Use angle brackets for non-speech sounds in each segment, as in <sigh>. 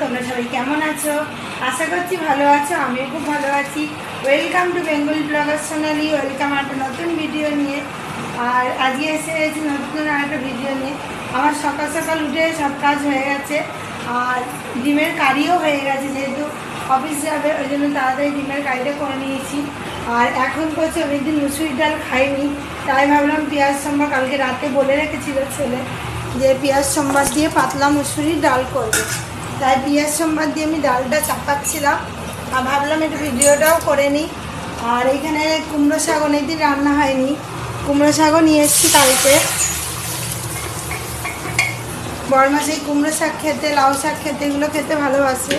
তোমরা সবাই কেমন আছো? আশা করছি ভালো আছো, আমিও খুব ভালো আছি। Welcome to Bengali blogger Sonali welcome একটা নতুন ভিডিও নিয়ে। আর আজকে এসে গেছি নতুন একটা ভিডিও নিয়ে। আমার সকাল সকাল উঠে সব কাজ হয়ে গেছে। আর ডিমের কারিও হয়ে গেছে, যেহেতু অফিস যাবে, ওই জন্য তাড়াতাড়ি ডিমের কারিটা করে নিয়েছি। আর এখন করছে অনেকদিন মুসুরি ডাল খাইনি, তাই ভাবলাম পেঁয়াজ সম্বা কালকে রাতে বলে রেখেছিল ছেলে যে পেঁয়াজ সম্বাদ দিয়ে পাতলা মুসুরির ডাল করবে। তাই পেঁয়াজ সম্বাদ দিয়ে আমি ডালটা চাপাচ্ছিলাম। আর ভাবলাম একটু ভিডিওটাও করে নিই। আর এখানে কুমড়ো শাক অনেকদিন রান্না হয়নি। কুমড়ো শাকও নিয়ে এসেছি কালকে। বড়মা সেই কুমড়ো শাক খেতে, লাউ শাক খেতে, এগুলো খেতে ভালোবাসে।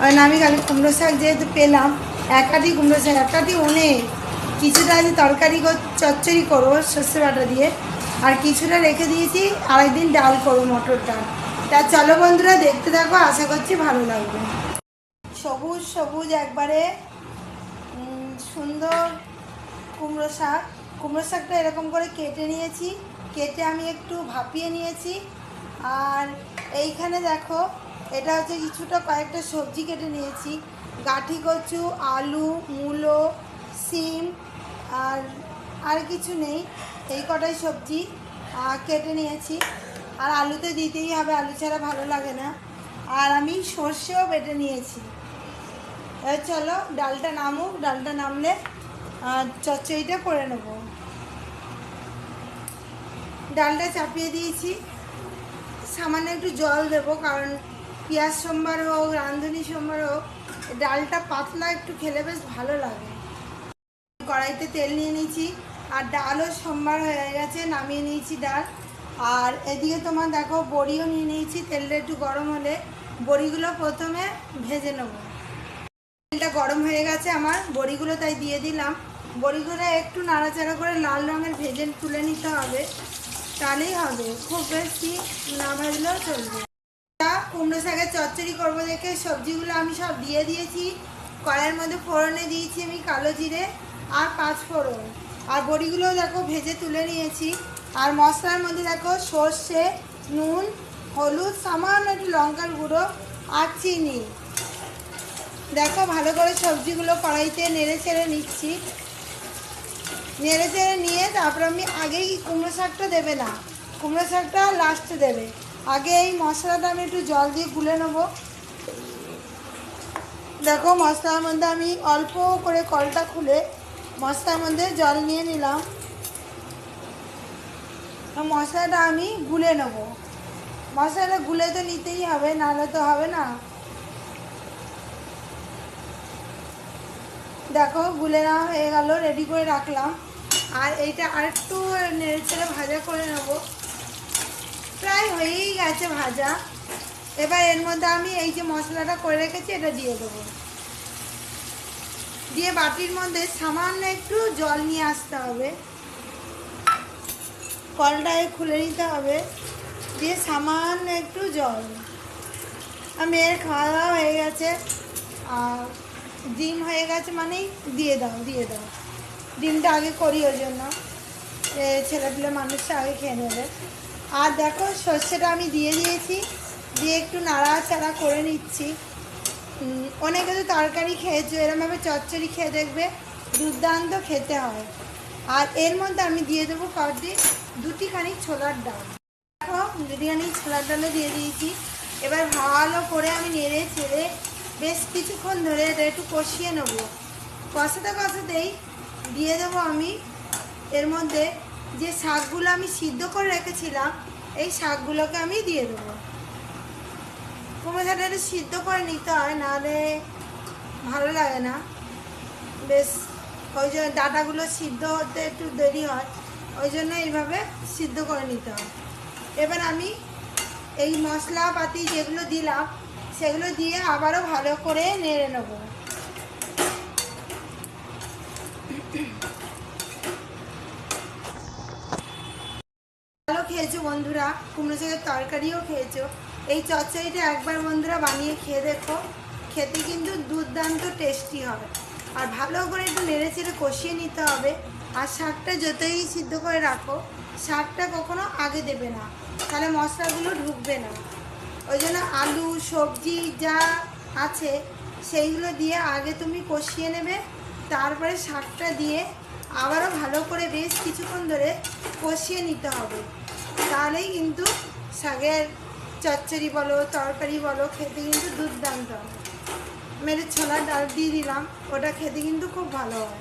আর আমি কালকে কুমড়ো শাক যেহেতু পেলাম একাটি কুমড়ো শাক একাটি অনেক। কিছুটা আছে তরকারি কর- চচ্চড়ি করব সর্ষে বাটা দিয়ে। আর কিছুটা রেখে দিয়েছি, আরেকদিন ডাল করব মটর ডাল। তা চলো বন্ধুরা, দেখতে থাকো, আশা করছি ভালো লাগবে। সবুজ সবুজ একবারে সুন্দর কুমড়ো শাক। কুমড়ো শাকটা এরকম করে কেটে নিয়েছি। কেটে আমি একটু ভাপিয়ে নিয়েছি। আর এইখানে দেখো, এটা হচ্ছে কিছুটা কয়েকটা সবজি কেটে নিয়েছি। গাঠি কচু, আলু, মূলো, সিম, আর আর কিছু নেই। এই কটাই সবজি কেটে নিয়েছি। আর আলুতে দিতেই হবে, আলু ছাড়া ভালো লাগে না। আর আমি সর্ষেও বেটে নিয়েছি। এবার চলো, ডালটা নামুক, ডালটা নামলে চচ্চড়িটা করে নেব। ডালটা চাপিয়ে দিয়েছি। সামান্য একটু জল দেব, কারণ পেঁয়াজ সোমবার হোক, রাঁধুনি সোমবার হোক, ডালটা পাতলা একটু খেলে বেশ ভালো লাগে। কড়াইতে তেল নিয়ে নিয়েছি, আর ডালও সোমবার হয়ে গেছে, নামিয়ে নিয়েছি ডাল। আর এদিকে তোমার দেখো, বড়িও নিয়ে নিয়েছি, তেলটা একটু গরম হলে বড়িগুলো প্রথমে ভেজে নেব। তেলটা গরম হয়ে গেছে আমার, বড়িগুলো তাই দিয়ে দিলাম। বড়িগুলো একটু নাড়াচাড়া করে লাল রঙের ভেজে তুলে নিতে হবে। তাহলেই হবে, খুব বেশি না ভাজলেও চলবে। কুমড়ো শাকের চচ্চড়ি করব দেখে, সবজিগুলো আমি সব দিয়ে দিয়েছি। কড়াইয়ের মধ্যে ফোড়নে দিয়েছি আমি কালো জিরে আর পাঁচ ফোড়ন। আর বড়িগুলো দেখো, ভেজে তুলে নিয়েছি। আর মশলার মধ্যে দেখো সর্ষে, নুন, হলুদ, সামান্য একটু লঙ্কার গুঁড়ো আর চিনি। দেখো ভালো করে সবজিগুলো কড়াইতে নেড়ে ছেড়ে নিচ্ছি। নেড়ে চেড়ে নিয়ে তারপর আমি আগেই কুমড়ো শাকটা দেবে না, কুমড়ো শাকটা লাস্টে দেবে। আগে এই মশলাটা আমি একটু জল দিয়ে গুলে নেব। দেখো মশলার মধ্যে আমি অল্প করে কলটা খুলে মশলার মধ্যে জল নিয়ে নিলাম। মশলাটা আমি গুলে নেব। মশলাটা গুলে তো নিতেই হবে, নাহলে তো হবে না। দেখো, গুলে নেওয়া হয়ে গেল রেডি করে রাখলাম। আর এইটা আরেকটু নেড়ে ছেড়ে ভাজা করে নেব। প্রায় হয়েই গেছে ভাজা। এবার এর মধ্যে আমি এই যে মশলাটা করে রেখেছি, এটা দিয়ে দেবো। দিয়ে বাটির মধ্যে সামান্য একটু জল নিয়ে আসতে হবে। কলটায় খুলে নিতে হবে। দিয়ে সামান্য একটু জল। আর মেয়ের খাওয়া দাওয়া হয়ে গেছে। আর ডিম হয়ে গেছে মানেই দিয়ে দাও দিয়ে দাও। ডিমটা আগে করি ওই জন্য। ছেলেপিলে মানুষটা আগে খেয়ে নেবে। আর দেখো সর্ষেটা আমি দিয়ে দিয়েছি। দিয়ে একটু নাড়াচাড়া করে নিচ্ছি। অনেকে তো তরকারি খেয়েছো, এরমভাবে চচ্চড়ি খেয়ে দেখবে। দুর্দান্ত খেতে হয়। আর এর মধ্যে আমি দিয়ে দেবো কটি দুটিখানি ছোলার ডাল। দেখো, দুটিখানি ছোলার ডালও দিয়ে দিয়েছি। এবার ভালো করে আমি নেড়ে চেড়ে বেশ কিছুক্ষণ ধরে এটা একটু কষিয়ে নেব। কষাতে কষাতেই দিয়ে দেবো আমি এর মধ্যে যে শাকগুলো আমি সিদ্ধ করে রেখেছিলাম, এই শাকগুলোকে আমি দিয়ে দেবো। কুমড়ো শাকটা একটু সিদ্ধ করে নিতে হয়, নাহলে ভালো লাগে না। বেশ ওই জন্য ডাটাগুলো সিদ্ধ হতে একটু দেরি হয়, ওই জন্য এইভাবে সিদ্ধ করে নিতে হয়। এবার আমি এই মশলাপাতি যেগুলো দিলাম, সেগুলো দিয়ে আবারও ভালো করে নেড়ে নেব। ভালো খেয়েছো বন্ধুরা, কুমড়ো শাকের তরকারিও খেয়েছো। এই চচ্চড়িটা একবার বন্ধুরা বানিয়ে খেয়ে দেখো, খেতে কিন্তু দুর্দান্ত টেস্টি হবে। আর ভালো করে একটু নেড়ে চেড়ে কষিয়ে নিতে হবে। আর শাকটা যতই সিদ্ধ করে রাখো, শাকটা কখনো আগে দেবে না। তাহলে মশলাগুলো ঢুকবে না। ওই জন্য আলু, সবজি যা আছে, সেইগুলো দিয়ে আগে তুমি কষিয়ে নেবে। তারপরে শাকটা দিয়ে আবারও ভালো করে বেশ কিছুক্ষণ ধরে কষিয়ে নিতে হবে। তাহলেই কিন্তু শাকের চচ্চড়ি বলো, তরকারি বলো, খেতে কিন্তু দুর্দান্ত মেরে ছোলার ডাল দিয়ে দিলাম, ওটা খেতে কিন্তু খুব ভালো হয়।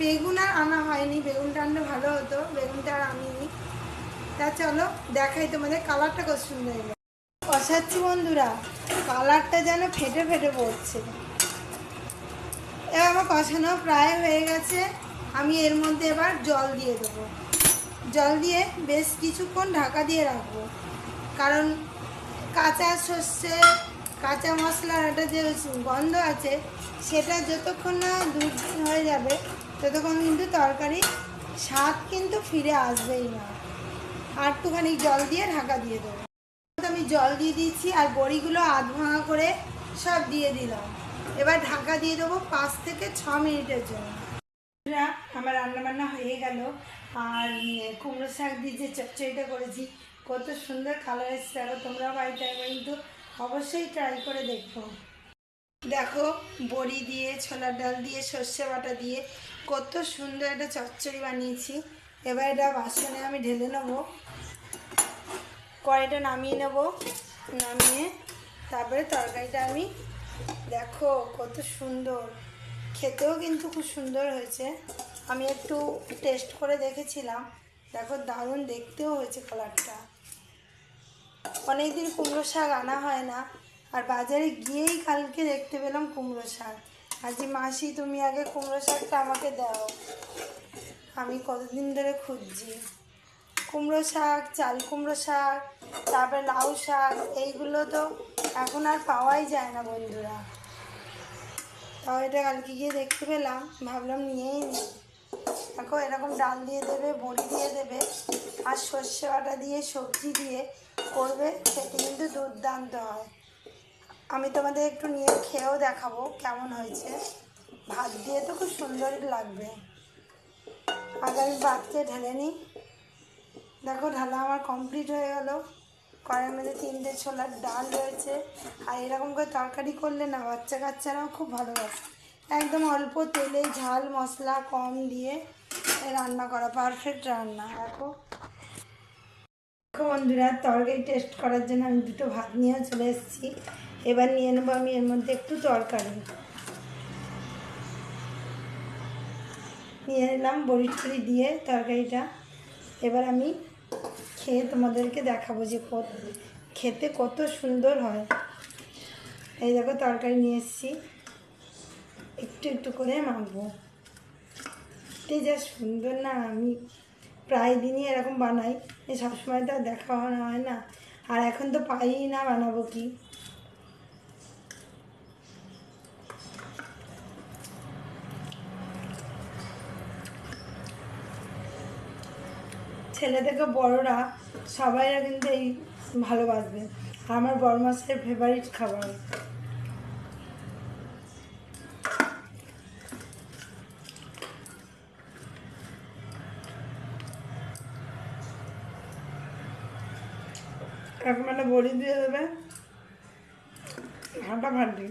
বেগুন আর আনা হয়নি বেগুনটা আনলে ভালো হতো, বেগুনটা আর আনিনি তা চলো, দেখাই তোমাদের কালারটা কত সুন্দর এলো কষাচ্ছি বন্ধুরা, কালারটা যেন ফেটে ফেটে পড়ছে। এবার আমার কষানো প্রায় হয়ে গেছে, আমি এর মধ্যে এবার জল দিয়ে দেবো। জল দিয়ে বেশ কিছুক্ষণ ঢাকা দিয়ে রাখব, কারণ কাঁচা সর্ষে কাঁচা মশলার একটা যে গন্ধ আছে, সেটা যতক্ষণ না দূর হয়ে যাবে, ততক্ষণ কিন্তু তরকারি স্বাদ কিন্তু ফিরে আসবেই না। আর একটুখানি জল দিয়ে ঢাকা দিয়ে দেবো। আমি জল দিয়ে দিচ্ছি আর বড়িগুলো আধ ভাঙা করে সব দিয়ে দিলাম। এবার ঢাকা দিয়ে দেবো পাঁচ থেকে ছ মিনিটের জন্য। আমার রান্না বান্না হয়ে গেল। আর কুমড়ো শাক দিয়ে যে চচ্চড়িটা করেছি, কত সুন্দর কালার এসছে। তোমরা বাড়িতে কিন্তু অবশ্যই ট্রাই করে দেখো। দেখো, বড়ি দিয়ে, ছোলার ডাল দিয়ে, সর্ষে বাটা দিয়ে কত সুন্দর একটা চচ্চড়ি বানিয়েছি। এবার এটা বাসনে আমি ঢেলে নেব। কড়াইটা নামিয়ে নেব। নামিয়ে তারপরে তরকারিটা আমি দেখো কত সুন্দর। খেতেও কিন্তু খুব সুন্দর হয়েছে। আমি একটু টেস্ট করে দেখেছিলাম। দেখো দারুণ দেখতেও হয়েছে কালারটা অনেকদিন কুমড়ো শাক আনা হয় না। আর বাজারে গিয়েই কালকে দেখতে পেলাম কুমড়ো শাক। আজ মাসি, তুমি আগে কুমড়ো শাকটা আমাকে দাও। আমি কতদিন ধরে খুঁজছি। কুমড়ো শাক, চাল কুমড়ো শাক, তারপরে লাউ শাক, এইগুলো তো এখন আর পাওয়াই যায় না বন্ধুরা। তাও এটা কালকে গিয়ে দেখতে পেলাম, ভাবলাম নিয়েই নিই দেখো, এরকম ডাল দিয়ে দেবে, বড়ি দিয়ে দেবে, আর সর্ষে বাটা দিয়ে, সবজি দিয়ে করবে, খেতে কিন্তু দুর্দান্ত হয়। আমি তোমাদের একটু নিয়ে খেয়েও দেখাবো কেমন হয়েছে। ভাত দিয়ে তো খুব সুন্দরই লাগবে। আগে আমি ভাতকে ঢেলে নিই। দেখো, ঢালা আমার কমপ্লিট হয়ে গেল। কড়াইয়ের মধ্যে তিনটে ছোলার ডাল রয়েছে। আর এরকম করে তরকারি করলে না বাচ্চা কাচ্চারাও খুব ভালোবাসে। একদম অল্প তেলে ঝাল, মশলা কম দিয়ে রান্না করা পারফেক্ট রান্না, দেখো। দেখো বন্ধুরা, তরকারি টেস্ট করার জন্য আমি দুটো ভাত নিয়ে চলে এসেছি। এবার নিয়ে নেব আমি এর মধ্যে একটু তরকারি। নিয়ে নিলাম বড়ি দিয়ে তরকারিটা। এবার আমি খেয়ে তোমাদেরকে দেখাবো যে খেতে কত সুন্দর হয়। এই দেখো তরকারি নিয়ে এসেছি। একটু একটু করে মাখবো। এই যা সুন্দর না, আমি প্রায় দিনই এরকম বানাই। সবসময় তো আর দেখা হয় না আর এখন তো পাই না বানাবো কি। ছেলে থেকে বড়রা সবাইরা কিন্তু এই ভালোবাসবে। আমার বড় মাসের ফেভারিট খাবার এখন একটা বড়ি দিয়ে দেবে। ফাটাফাটি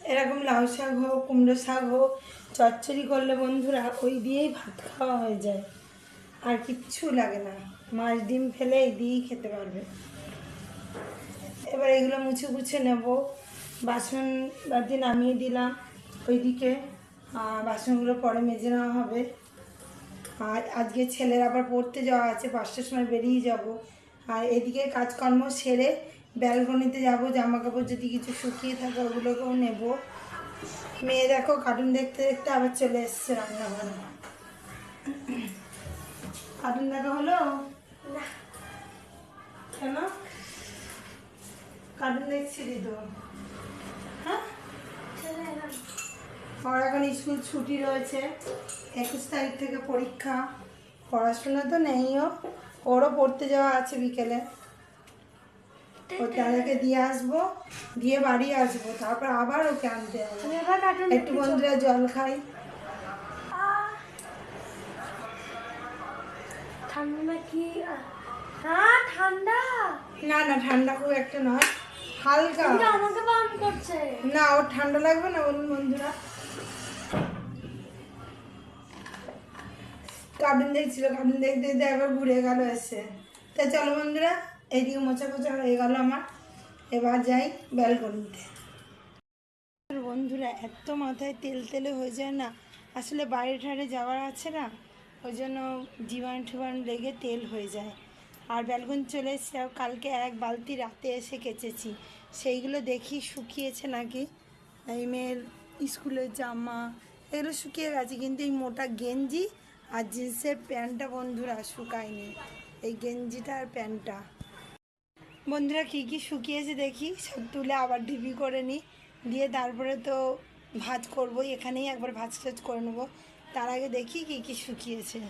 এরকম লাউ শাক হোক, কুমড়ো শাক হোক, চচ্চড়ি করলে বন্ধুরা ওই দিয়েই ভাত খাওয়া হয়ে যায়। আর কিচ্ছু লাগে না। মাছ ডিম ফেলে এই দিয়েই খেতে পারবে। এবার এগুলো মুছে গুছে নেব। বাসন বাতি নামিয়ে দিলাম ওইদিকে। বাসনগুলো পরে মেজে নেওয়া হবে। আর আজকে ছেলের আবার পড়তে যাওয়া আছে, পাঁচটার সময় বেরিয়ে যাব। আর এদিকে কাজকর্ম সেরে ব্যালকনিতে যাব জামা কাপড় যদি কিছু শুকিয়ে থাকে ওগুলোকেও নেব। মেয়ে দেখো কার্টুন দেখতে দেখতে আবার চলে এসছে রান্নাঘরে। কার্টুন দেখা হলো? কেন? কার্টুন দেখছিলি তো। হ্যাঁ? ওর এখন স্কুল ছুটি রয়েছে একুশ তারিখ থেকে পরীক্ষা। পড়াশোনা তো নেইও। ওরও পড়তে যাওয়া আছে বিকেলে। ও তাদেরকে দিয়ে আসব দিয়ে বাড়ি আসব তারপর আবার ওকে আনতে হবে। একটু বন্ধুরা জল খাই। ঠান্ডা কি হ্যাঁ ঠান্ডা। না না ঠান্ডা খুব একটা নয় হালকা। আমাকে বারণ করছে। না ওর ঠান্ডা লাগবে না বলুন বন্ধুরা। কার্টুন দেখছিল কার্টুন দেখতে দেখতে একবার ঘুরে গেল এসে। তা চলো বন্ধুরা এইদিকে মোচা কোচা হয়ে গেল আমার। এবার যাই ব্যালকনিতে বন্ধুরা, এত মাথায় তেল তেলে হয়ে যায় না। আসলে বাইরে ঠারে যাওয়ার আছে না, ওই জন্য জীবাণু ঠিবাণু লেগে তেল হয়ে যায়। আর ব্যালকনি চলে এসেছি কালকে এক বালতি রাতে এসে কেচেছি। সেইগুলো দেখি শুকিয়েছে নাকি? এই মেয়ের স্কুলের জামা, এগুলো শুকিয়ে গেছে, কিন্তু এই মোটা গেঞ্জি আর জিন্সের প্যান্টটা বন্ধুরা শুকায়নি। এই গেঞ্জিটা আর প্যান্টটা। বন্ধুরা কী কী শুকিয়েছে দেখি, সব তুলে আবার ডিবি করে নিই দিয়ে তারপরে তো ভাজ করব এখানেই একবার ভাজ টাজ করে নেব। তার আগে দেখি কী কী শুকিয়েছে।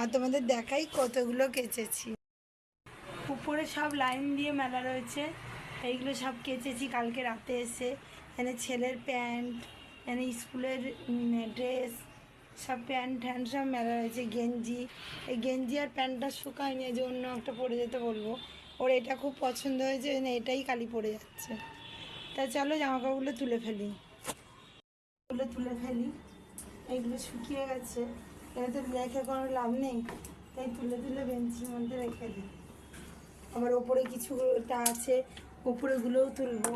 আর তোমাদের দেখাই কতগুলো কেচেছি। উপরে সব লাইন দিয়ে মেলা রয়েছে। এইগুলো সব কেচেছি কালকে রাতে এসে। এখানে ছেলের প্যান্ট, এখানে স্কুলের ড্রেস সব প্যান্ট ট্যান্ট সব মেলা রয়েছে, গেঞ্জি। এই গেঞ্জি আর প্যান্টটা শুকায়নি যে অন্য একটা পরে যেতে বলব। ওর এটা খুব পছন্দ হয়েছে এটাই কালি পরে যাচ্ছে। তা চলো জামা কাপড়গুলো তুলে ফেলি। এগুলো তুলে ফেলি। এইগুলো শুকিয়ে গেছে। এটা তো রেখে কোনো লাভ নেই। তাই তুলে তুলে বেঞ্চির মধ্যে রেখে দিই। আবার ওপরে কিছু কিছুটা আছে, ওপরেগুলোও তুলবো।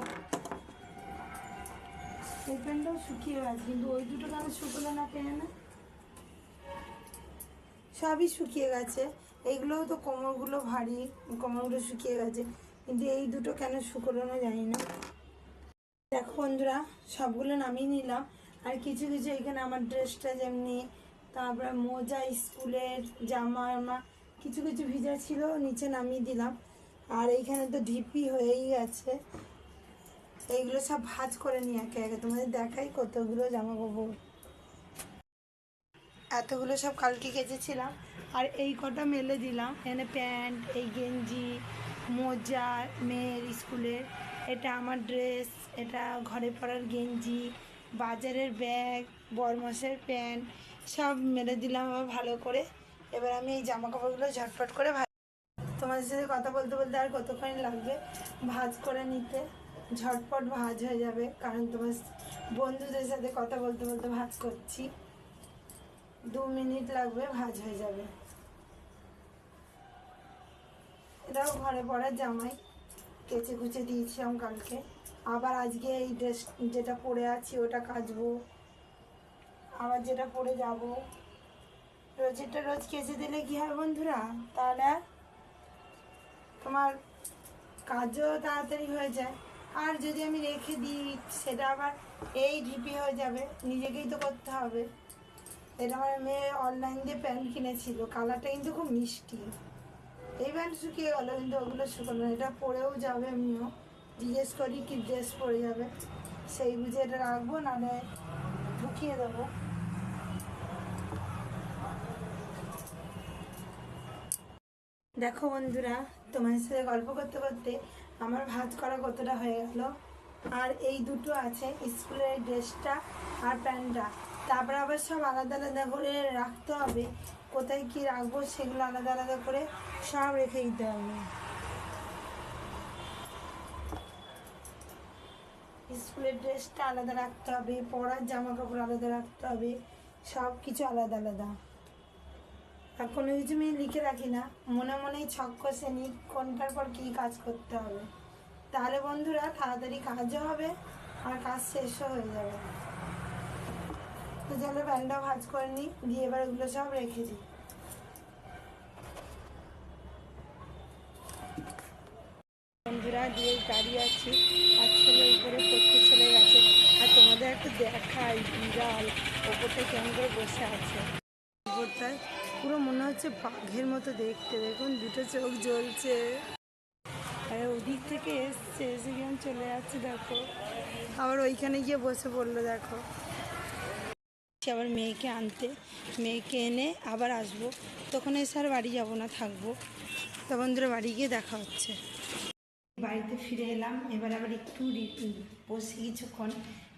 এই প্যান্টটাও শুকিয়ে গেছে, কিন্তু ওই দুটো কেন শুকলো না পেয়ে না সবই শুকিয়ে গেছে। এইগুলোও তো কোমরগুলো ভারী, কোমরগুলো শুকিয়ে গেছে। কিন্তু এই দুটো কেন শুকলো না জানি না। দেখো বন্ধুরা, সবগুলো নামিয়ে নিলাম। আর কিছু কিছু এখানে আমার ড্রেসটা যেমনি, তারপরে মোজা, স্কুলের জামা আমা কিছু কিছু ভিজা ছিল, নিচে নামিয়ে দিলাম। আর এইখানে তো ঢিপি হয়েই গেছে। এইগুলো সব ভাজ করে নিয়ে একে একে। তোমাদের দেখাই কতগুলো জামা কাপড় এতগুলো সব কালকে কেচেছিলাম। আর এই কটা মেলে দিলাম। এখানে প্যান্ট, এই গেঞ্জি, মোজা, মেয়ের স্কুলের এটা আমার ড্রেস, এটা ঘরে পরার গেঞ্জি, বাজারের ব্যাগ বরমাসের প্যান্ট, সব মেলে দিলাম আবার ভালো করে। এবার আমি এই জামা কাপড়গুলো ঝটপট করে ভাজ তোমাদের সাথে কথা বলতে বলতে আর কতক্ষণ লাগবে? ভাজ করে নিতে। ঝটপট ভাজ হয়ে যাবে, কারণ তোমার বন্ধুদের সাথে কথা বলতে বলতে ভাজ করছি। দু মিনিট লাগবে, ভাজ হয়ে যাবে। এটাও ঘরে পড়ার জামাই, কেচে কুচে দিয়েছিলাম কালকে। আবার আজকে এই ড্রেস, যেটা পরে আছি ওটা কাচবো। আবার যেটা পরে যাব। রোজেরটা রোজ কেচে দিলে কি হয় বন্ধুরা? তাহলে তোমার কাজও তাড়াতাড়ি হয়ে যায়। আর যদি আমি রেখে দিই, সেটা আবার এই ঢিপি হয়ে যাবে। নিজেকেই তো করতে হবে। এটা আমার মেয়ে অনলাইন দিয়ে প্যান্ট কিনেছিল, কালারটা কিন্তু খুব মিষ্টি। এই প্যান্ট শুকিয়ে গেলো, কিন্তু ওগুলো শুকানো। এটা পরেও যাবে আমিও। জিজ্ঞেস করি কি ড্রেস পরে যাবে। সেই বুঝে এটা রাখব, নাহলে ঢুকিয়ে দেবো। দেখো বন্ধুরা, তোমাদের সাথে গল্প করতে করতে আমার ভাত করা কতটা হয়ে গেল। আর এই দুটো আছে, স্কুলের ড্রেসটা আর প্যান্টটা। তারপরে আবার সব আলাদা আলাদা করে রাখতে হবে। কোথায় কি রাখব সেগুলো আলাদা আলাদা করে সব রেখে দিতে হবে। স্কুলের ড্রেসটা আলাদা রাখতে হবে, পরার জামা কাপড় আলাদা রাখতে হবে, সব কিছু আলাদা আলাদা। আর কোনো কিছু আমি লিখে রাখি না, মনে মনেই ছক কষে কোনটার পর কী কাজ করতে হবে। তাহলে বন্ধুরা, তাড়াতাড়ি কাজও হবে আর কাজ শেষও হয়ে যাবে। তো চলো প্যানটা ভাজ করে নিই, দিয়ে এবার ওগুলো সব রেখে দিই। বন্ধুরা, দিয়ে দাঁড়িয়ে আছি। আর ছেলে উপরে পড়তে চলে গেছে। আর তোমাদের একটু দেখাই, বিড়াল ওপরটা কেমন করে বসে আছে। উপরটায় পুরো মনে হচ্ছে বাঘের মতো দেখতে। দেখুন, দুটো চোখ জ্বলছে। আর ওদিক থেকে এসছে, এসে কেমন চলে যাচ্ছে, দেখো। আবার ওইখানে গিয়ে বসে পড়ল, দেখো। আবার মেয়েকে আনতে মেয়েকে এনে আবার আসব। তখন এসে আর বাড়ি যাব না থাকব। তা বন্ধুরা বাড়ি গিয়ে দেখা হচ্ছে। বাড়িতে ফিরে এলাম। এবার আবার একটু বসে কিছুক্ষণ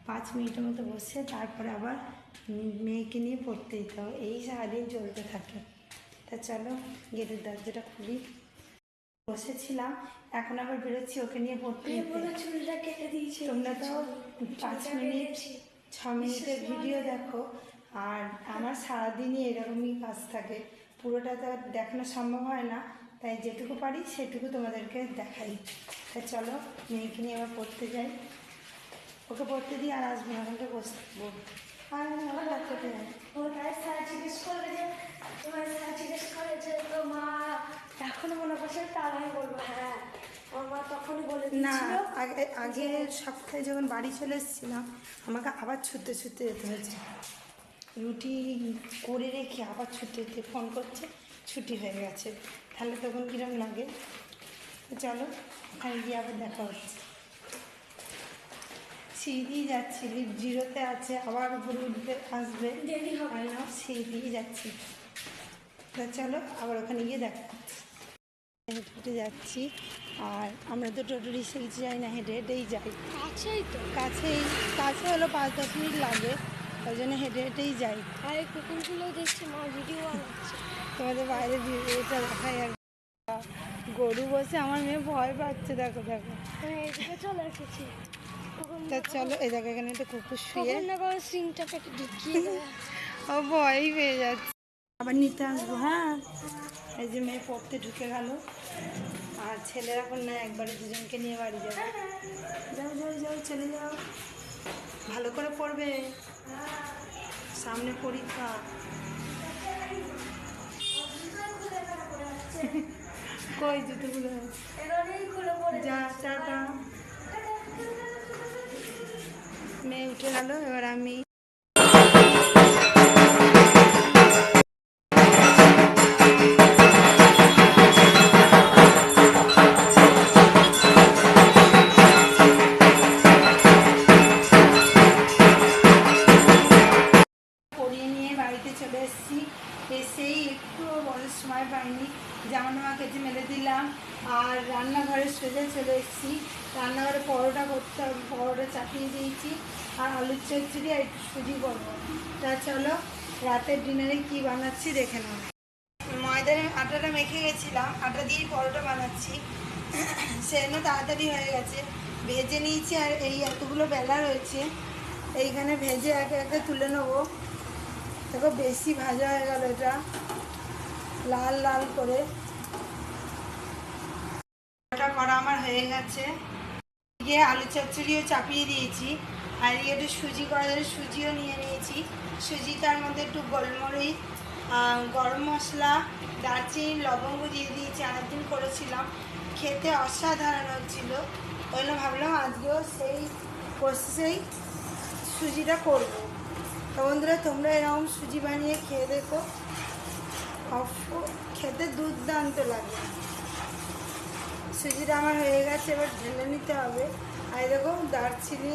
পাঁচ মিনিটের মতো বসে তারপরে আবার মেয়েকে নিয়ে পড়তে যেতে হবে। এই সারাদিন চলতে থাকে। তা চলো গেটের দরজাটা খুলি। বসেছিলাম এখন আবার বেরোচ্ছি ওকে নিয়ে পড়তে তোমরা তো পাঁচ মিনিট ছ মিনিটের ভিডিও দেখো আর আমার সারাদিনই এরকমই কাজ থাকে। পুরোটা তো আর দেখানো সম্ভব হয় না তাই যেটুকু পারি সেটুকু তোমাদেরকে দেখাই। তা চলো মেয়েকে নিয়ে আবার পড়তে যাই। ওকে পড়তে দিই আর আসব না ওখানটা বসে থাকব। আর আমার ডাক্তারতে যাই ও তাই স্যার জিজ্ঞেস করবে যে তোমার স্যার জিজ্ঞেস করে যে তো মা এখনও মনে করছে তার আমি বলব। হ্যাঁ। আমার মা বলে না আগে আগের সপ্তাহে যখন বাড়ি চলে এসেছিলাম আমাকে আবার ছুটতে ছুটতে যেতে হয়েছে। রুটি করে রেখে আবার ছুটতে যেতে ফোন করছে ছুটি হয়ে গেছে। তাহলে তখন কিরম লাগে? চলো ওখানে গিয়ে আবার দেখা হচ্ছে। সিঁড়ি যাচ্ছি লিফট জিরোতে আছে আবার উপরে উঠবে আসবে। দেরি হবে আমি না সিঁড়ি যাচ্ছি। তো চলো আবার ওখানে গিয়ে দেখা হচ্ছে। হেঁটে হেঁটে যাচ্ছি। আর আমরা তো টোটো রিক্সা কিছু যাই না হেঁটে হেঁটেই যাই। আছেই তো। কাছেই কাছে হলো পাঁচ দশ মিনিট লাগে। ওই জন্য হেঁটে হেঁটেই যাই। আর এই কুকুরগুলো দেখছি মা ভিডিও বানাচ্ছে। তোমাদের বাইরে ভিডিওটা দেখাই আর গরু বসে আমার মেয়ে ভয় পাচ্ছে দেখো দেখো। এদিকে চলে এসেছি। তা চলো এই জায়গায় এখানে একটা কুকুর শুয়ে। সিংটা কেটে ঢুকিয়ে <laughs> ও ভয়ই পেয়ে যাচ্ছে। আবার নিতে আসব হ্যাঁ? এই যে মেয়ে পড়তে ঢুকে গেল। আর ছেলের এখন না, একবারে দুজনকে নিয়ে বাড়ি যাবে। যাও যাও যাও, চলে যাও। ভালো করে পড়বে। সামনে পরীক্ষা। কই জুতোগুলো? যা টাটা মেয়ে উঠে গেল, এবার আমি চলে এসেছি। এসেই একটু বলার সময় পাইনি। জামা টামা কেটে মেলে দিলাম। আর রান্নাঘরে সোজা চলে এসেছি। রান্নাঘরে পরোটা করতে হবে, পরোটা চাপিয়ে দিয়েছি। আর আলুর চচ্চড়ি আর একটু সুজি করব। তা চলো, রাতের ডিনারে কি বানাচ্ছি দেখে নাও। ময়দার আটাটা মেখে গেছিলাম। আটা দিয়েই পরোটা বানাচ্ছি। সেজন্য তাড়াতাড়ি হয়ে গেছে। ভেজে নিয়েছি আর এই এতগুলো বেলা রয়েছে। এইখানে ভেজে একে একে তুলে নেব। দেখো, বেশি ভাজা হয়ে গেল এটা। লাল লাল করে। ওটা করা আমার হয়ে গেছে। গিয়ে আলু চচ্চড়িও চাপিয়ে দিয়েছি। আর এদিকে একটু সুজি করা সুজিও নিয়ে নিয়েছি। সুজিটার মধ্যে একটু গোলমরিচ গরম মশলা, দারচিনি, লবঙ্গ দিয়ে দিয়েছি। অনেকদিন করেছিলাম। খেতে অসাধারণ হচ্ছিল। ওই ভাবলাম আজকেও সেই প্রসেসেই সুজিটা করব। তো বন্ধুরা, তোমরা এরকম সুজি বানিয়ে খেয়ে দেখো। খেতে দুর্দান্ত লাগে। সুজিটা আমার হয়ে গেছে, এবার ঢেলে নিতে হবে। আর দেখো, দারচিনি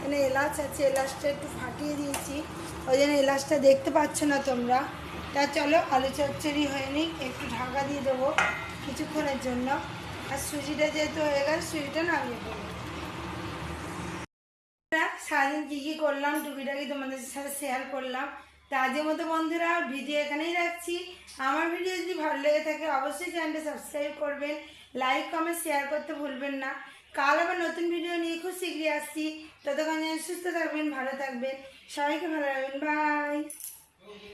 মানে এলাচ আছে, এলাচটা একটু ফাটিয়ে দিয়েছি। ওই জন্য এলাচটা দেখতে পাচ্ছ না তোমরা। তা চলো, আলু চচ্চড়ি হয়ে একটু ঢাকা দিয়ে দেবো কিছুক্ষণের জন্য। আর সুজিটা যেহেতু হয়ে গেছে সুজিটা নামিয়ে দেবো। সারাদিন কী কী করলাম, টুকিটাকি তোমাদের সাথে শেয়ার করলাম। তা আজকের মতো বন্ধুরা ভিডিও এখানেই রাখছি। আমার ভিডিও যদি ভালো লেগে থাকে, অবশ্যই চ্যানেলটা সাবস্ক্রাইব করবেন। লাইক কমেন্ট শেয়ার করতে ভুলবেন না। কাল আবার নতুন ভিডিও নিয়ে খুব শীঘ্রই আসছি। ততক্ষণ সুস্থ থাকবেন, ভালো থাকবেন। সবাইকে ভালো রাখবেন। বাই